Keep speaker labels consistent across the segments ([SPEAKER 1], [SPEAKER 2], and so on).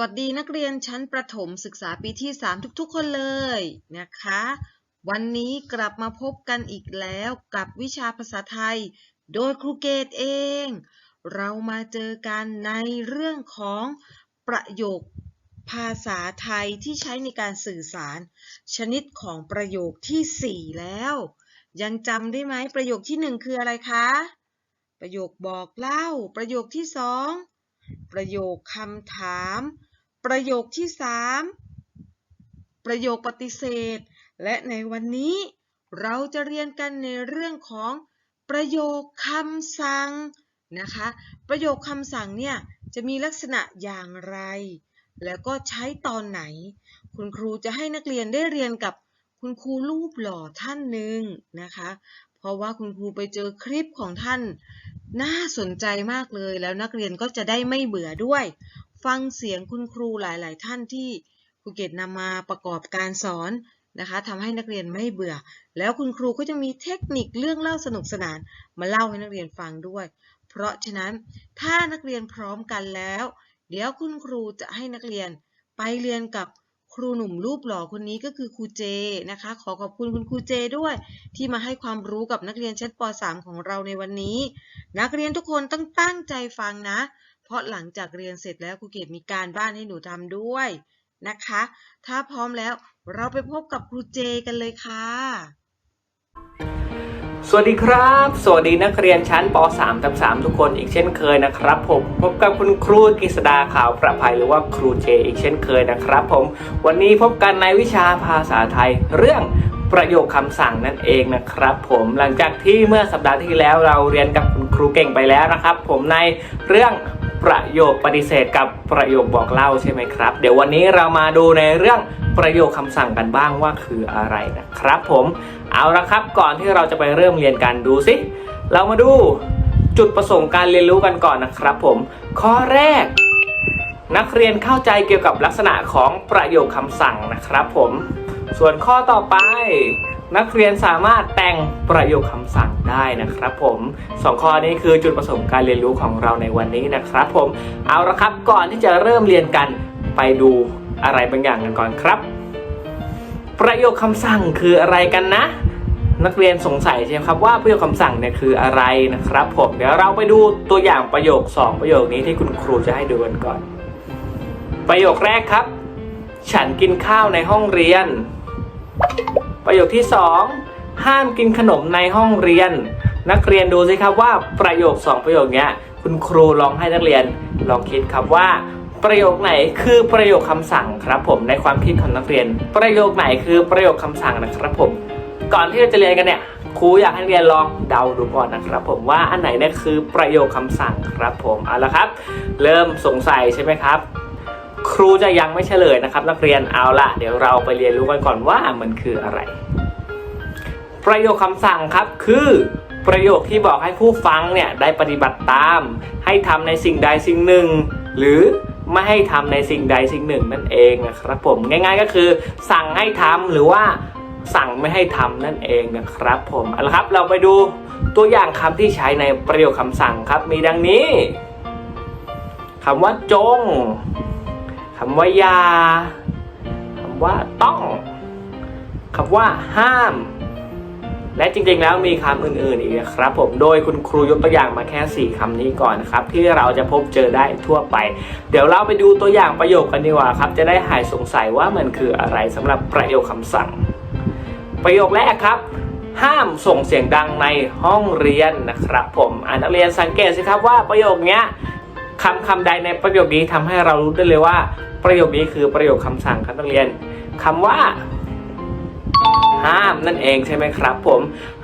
[SPEAKER 1] วัสดีนักเรียนชั้นประถมศึกษาปีที่ 3 ทุกๆ คนเลยนะคะ วันนี้กลับมาพบกันอีกแล้วกับวิชาภาษาไทย โดยครูเกตเอง เรามาเจอกันในเรื่องของประโยคภาษาไทยที่ใช้ในการสื่อสาร ชนิดของประโยคที่ 4 แล้ว ยังจำได้ไหมประโยคที่ 1 คืออะไรคะ ประโยคบอกเล่า ประโยคที่สองประโยคคำถาม ประโยคที่สามประโยคปฏิเสธ และในวันนี้เราจะเรียนกันในเรื่องของประโยคคำสั่งนะคะ ประโยคคำสั่งเนี่ยจะมีลักษณะอย่างไร แล้วก็ใช้ตอนไหน คุณครูจะให้นักเรียนได้เรียนกับคุณครูรูปหล่อท่านหนึ่งนะคะ เพราะว่าคุณครูไปเจอคลิปของท่าน น่าสนใจมากเลยแล้วนักเรียนก็จะได้ไม่เบื่อด้วย ฟังเสียงคุณครูหลาย ๆ ท่านที่ครูเกตนำมาประกอบการสอนนะคะทำให้นักเรียนไม่เบื่อ แล้วคุณครูก็จะมีเทคนิคเรื่องเล่าสนุกสนานมาเล่าให้นักเรียนฟังด้วย เพราะฉะนั้นถ้านักเรียนพร้อมกันแล้ว เดี๋ยวคุณครูจะให้นักเรียนไปเรียนกับครูหนุ่มรูปหล่อคนนี้ก็คือครูเจนะคะ ขอขอบคุณคุณครูเจด้วย ที่มาให้ความรู้กับนักเรียนชั้นป .3 ของเราในวันนี้ นักเรียนทุกคนต้องตั้งใจฟังนะ เพราะหลังจากเรียนเสร็จแล้วครูเกดมีการบ้านให้หนูทำด้วยนะคะ ถ้าพร้อมแล้วเราไปพบกับครูเจกันเลยค่ะ
[SPEAKER 2] สวัสดีครับ สวัสดีนักเรียนชั้นป .3 ทับ3ทุกคนอีกเช่นเคยนะครับผมพบกับคุณครูกฤษดาขาวประภัยหรือว่าครูเจอีกเช่นเคยนะครับผม วันนี้พบกันในวิชาภาษาไทยเรื่องประโยคคำสั่งนั่นเองนะครับผมหลังจากที่เมื่อสัปดาห์ที่แล้วเราเรียนกับคุณครูเก่งไปแล้วนะครับ ผมในเรื่อง ประโยคปฏิเสธกับประโยคบอกเล่าใช่ไหมครับ เดี๋ยววันนี้เรามาดูในเรื่องประโยคคำสั่งกันบ้างว่าคืออะไรนะครับผมเอาละครับก่อนที่เราจะไปเริ่มเรียนกันดูสิเรามาดูจุดประสงค์การเรียนรู้กันก่อนนะครับผม ข้อแรก นักเรียนเข้าใจเกี่ยวกับลักษณะของประโยคคำสั่งนะครับผม ส่วนข้อต่อไป นักเรียนสามารถแต่งประโยคคำสั่งได้นะครับผมสองข้อนี้คือจุดประสงค์การเรียนรู้ของเราในวันนี้นะครับผมเอาละครับก่อนที่จะเริ่มเรียนกันไปดูอะไรบางอย่างกันก่อนครับ ประโยคคำสั่งคืออะไรกันนะ นักเรียนสงสัยใช่ไหมครับว่าประโยคคำสั่งเนี่ยคืออะไรนะครับ ผมเดี๋ยวเราไปดูตัวอย่างประโยค 2 ประโยคนี้ที่คุณครูจะให้ดูกันก่อน ประโยคแรกครับ ฉันกินข้าวในห้องเรียน ประโยคที่ 2 ห้ามกินขนมในห้องเรียน นักเรียนดูสิครับว่าประโยค 2 ประโยคเนี้ยคุณครูลองให้นักเรียนลองคิดครับว่าประโยคไหนคือประโยคคำสั่งครับผมในความคิดของนักเรียน ประโยคไหนคือประโยคคำสั่งนะครับผม ก่อนที่เราจะเรียนกันเนี่ยครูอยากให้นักเรียนลองเดาดูก่อนนะครับ ผมว่าอันไหนเนี่ยคือประโยคคำสั่งครับผมเอาละครับ เริ่มสงสัยใช่ไหมครับ ครูจะยังไม่เฉลยนะครับ นักเรียนเอาละเดี๋ยวเราไปเรียนรู้กันก่อนว่ามันคืออะไร ประโยคคำสั่งครับคือประโยคที่บอกให้ผู้ฟังเนี่ยได้ปฏิบัติตาม ให้ทำในสิ่งใดสิ่งหนึ่ง หรือไม่ให้ทำในสิ่งใดสิ่งหนึ่งนั่นเองนะครับผมง่ายๆก็คือ สั่งให้ทำหรือว่าสั่งไม่ให้ทำนั่นเองนะครับผมเอาละครับเราไปดูตัวอย่างคำที่ใช้ในประโยคคำสั่งครับมีดังนี้คำว่าจง คำว่ายาคำว่าต้องคำว่าห้าม และจริงๆแล้วมีคำอื่นๆอีกนะครับ ผมโดยคุณครูยกตัวอย่างมาแค่ 4คำนี้ก่อนนะครับ ที่เราจะพบเจอได้ทั่วไป เดี๋ยวเราไปดูตัวอย่างประโยคกันดีกว่าครับ จะได้หายสงสัยว่ามันคืออะไรสำหรับประโยคคำสั่ง ประโยคแรกครับห้ามส่งเสียงดังในห้องเรียนนะครับ ผมอ่านักเรียนสังเกตสิครับว่าประโยคเนี้ย คำคำใดในประโยคนี้ทำให้เรารู้ได้เลยว่า ประโยคนี้คือประโยคคำสั่งครับนักเรียนคำว่า ห้ามนั่นเองใช่ไหมครับ ผม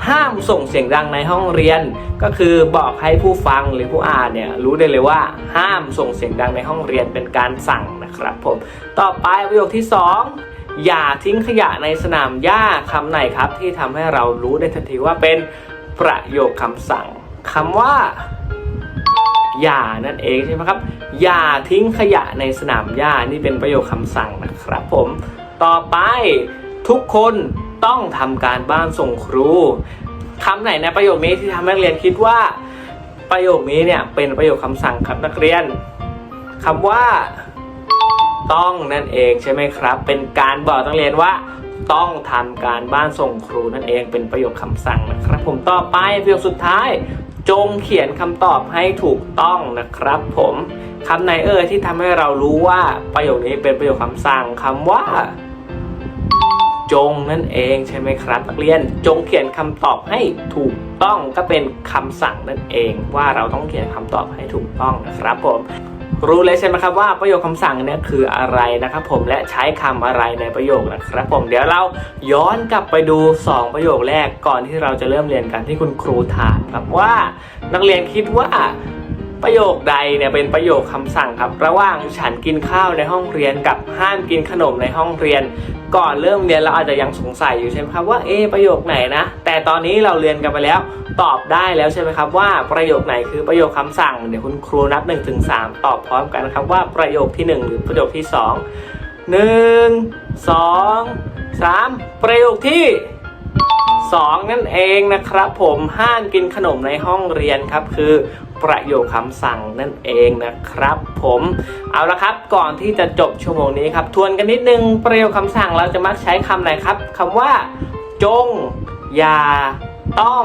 [SPEAKER 2] ห้ามส่งเสียงดังในห้องเรียน ก็คือบอกให้ผู้ฟังหรือผู้อ่านเนี่ยรู้ได้เลยว่า ห้ามส่งเสียงดังในห้องเรียนเป็นการสั่งนะครับ ผมต่อไปประโยคที่ 2อย่าทิ้งขยะในสนามหญ้าคำไหนครับ ที่ทำให้เรารู้ได้ทันทีว่าเป็นประโยคคำสั่งคำว่า อย่านั่นเองใช่ไหมครับอย่าทิ้งขยะในสนามหญ้านี่เป็นประโยคคำสั่งนะครับผมต่อไปทุกคนต้องทำการบ้านส่งครูคำไหนในประโยคนี้ที่ทำให้นักเรียนคิดว่า ประโยคนี้เนี่ยเป็นประโยคคำสั่งครับนักเรียนคำว่า ต้องนั่นเองใช่ไหมครับ เป็นการบอกนักเรียนว่า ต้องทำการบ้านส่งครูนั่นเองเป็นประโยคคำสั่งนะครับ ผมต่อไปประโยคสุดท้าย จงเขียนคำตอบให้ถูกต้องนะครับ ผมคำไหนเอ่ยที่ทำให้เรารู้ว่าประโยคนี้เป็นประโยคคำสั่งคำว่า จงนั่นเองใช่ไหมครับนักเรียนจงเขียนคำตอบให้ถูกต้องก็เป็นคำสั่งนั่นเอง ว่าเราต้องเขียนคำตอบให้ถูกต้องนะครับผม รู้เลยใช่ไหมครับว่าประโยคคำสั่งเนี่ยคืออะไรนะครับผมและใช้คำอะไรในประโยคนะครับผมเดี๋ยวเราย้อนกลับไปดู 2 ประโยคแรกก่อนที่เราจะเริ่มเรียนกันที่คุณครูถามครับว่า นักเรียนคิดว่า ประโยคใดเนี่ยเป็นประโยคคำสั่งครับ ระหว่างฉันกินข้าวในห้องเรียนกับห้ามกินขนมในห้องเรียน ก่อนเริ่มเรียนเราอาจจะยังสงสัยอยู่ใช่ไหมครับว่าเอ๊ประโยคไหนนะ แต่ตอนนี้เราเรียนกันไปแล้วตอบได้แล้วใช่ไหมครับว่าประโยคไหนคือประโยคคำสั่งเดี๋ยวคุณครูนับ1นถึงสตอบพร้อมกันนะครับว่าประโยคที่ 1 หรือประโยคที่ 2 1 2 3 ประโยคที่2นั่นเองนะครับผมห้ามกินขนมในห้องเรียนครับคือ ประโยคคำสั่งนั่นเองนะครับ ผมเอาละครับก่อนที่จะจบชั่วโมงนี้ครับ ทวนกันนิดนึงประโยคคำสั่งเราจะมักใช้คำไหนครับคำว่า จง อย่า ต้อง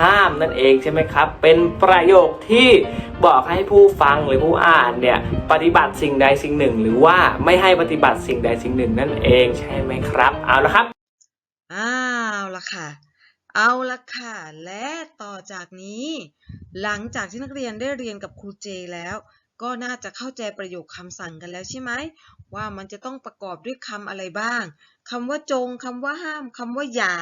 [SPEAKER 2] ห้ามนั่นเองใช่ไหมครับ เป็นประโยคที่บอกให้ผู้ฟังหรือผู้อ่านเนี่ยปฏิบัติสิ่งใดสิ่งหนึ่ง หรือว่าไม่ให้ปฏิบัติสิ่งใดสิ่งหนึ่งนั่นเองใช่ไหมครับ เอาละครับ
[SPEAKER 1] อ้าวละค่ะ เอาละค่ะ และต่อจากนี้ หลังจากที่นักเรียนได้เรียนกับครูเจแล้ว ก็น่าจะเข้าใจประโยคคำสั่งกันแล้วใช่ไหมว่ามันจะต้องประกอบด้วยคำอะไรบ้างคำว่าจงคำว่าห้ามคำว่าอย่า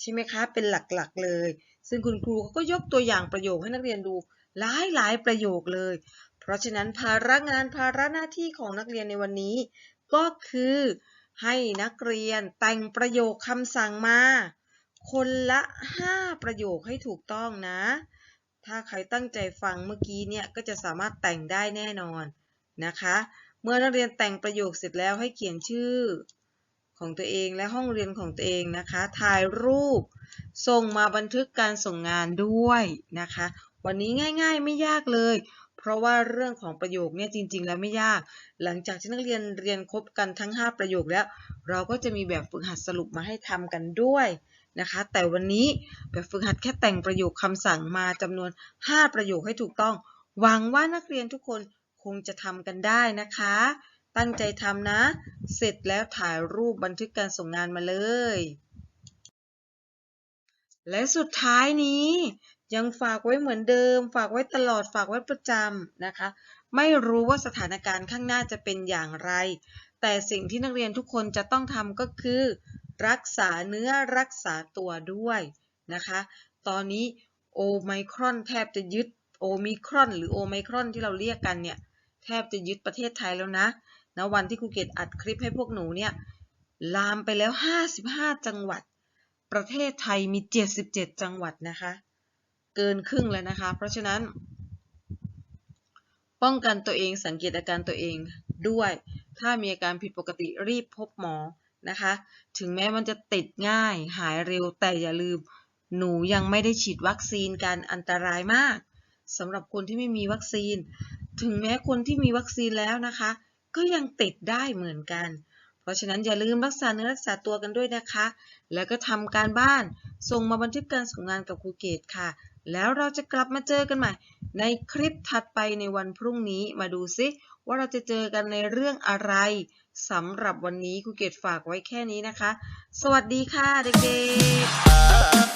[SPEAKER 1] ใช่ไหมคะ เป็นหลักๆเลย ซึ่งคุณครูก็ยกตัวอย่างประโยคให้นักเรียนดูหลายหลายๆประโยคเลย เพราะฉะนั้นภาระงานภาระหน้าที่ของนักเรียนในวันนี้ ก็คือให้นักเรียนแต่งประโยคคำสั่งมา คนละ 5 ประโยคให้ถูกต้องนะ ถ้าใครตั้งใจฟังเมื่อกี้เนี่ยก็จะสามารถแต่งได้แน่นอนนะคะ เมื่อนักเรียนแต่งประโยคเสร็จแล้วให้เขียนชื่อของตัวเองและห้องเรียนของตัวเองนะคะ ถ่ายรูป ส่งมาบันทึกการส่งงานด้วยนะคะ วันนี้ง่ายๆไม่ยากเลย เพราะว่าเรื่องของประโยคเนี่ยจริง ๆ แล้วไม่ยาก หลังจากที่นักเรียนเรียนครบกันทั้ง 5 ประโยคแล้ว เราก็จะมีแบบฝึกหัดสรุปมาให้ทำกันด้วย นะคะ แต่วันนี้แบบฝึกหัดแค่แต่งประโยคคำสั่งมาจำนวน 5 ประโยคให้ถูกต้อง หวังว่านักเรียนทุกคนคงจะทำกันได้นะคะ ตั้งใจทำนะ เสร็จแล้วถ่ายรูปบันทึกการส่งงานมาเลย และสุดท้ายนี้ยังฝากไว้เหมือนเดิม ฝากไว้ตลอดฝากไว้ประจำนะคะ ไม่รู้ว่าสถานการณ์ข้างหน้าจะเป็นอย่างไร แต่สิ่งที่นักเรียนทุกคนจะต้องทำก็คือ รักษาเนื้อรักษาตัวด้วยนะคะ ตอนนี้โอไมครอนแทบจะยึดโอมิครอน หรือโอไมครอนที่เราเรียกกันเนี่ยแทบจะยึดประเทศไทยแล้วนะณวันที่ครูเกตอัดคลิปให้พวกหนูเนี่ยลามไปแล้ว 55 จังหวัด ประเทศไทยมี 77 จังหวัดนะคะ เกินครึ่งแล้วนะคะ เพราะฉะนั้น ป้องกันตัวเองสังเกตอาการตัวเองด้วย ถ้ามีอาการผิดปกติรีบพบหมอ นะคะ ถึงแม้มันจะติดง่ายหายเร็วแต่อย่าลืม หนูยังไม่ได้ฉีดวัคซีนกันอันตรายมากสำหรับคนที่ไม่มีวัคซีน ถึงแม้คนที่มีวัคซีนแล้วนะคะ ก็ยังติดได้เหมือนกัน เพราะฉะนั้นอย่าลืมรักษาเนื้อรักษาตัวกันด้วยนะคะ แล้วก็ทำการบ้าน ส่งมาบันทึกการส่งงานกับครูเกตค่ะ แล้วเราจะกลับมาเจอกันใหม่ ในคลิปถัดไปในวันพรุ่งนี้มาดูซิว่าเราจะเจอกันในเรื่องอะไร สำหรับวันนี้ครูเกตฝากไว้แค่นี้นะคะ สวัสดีค่ะเด็กๆ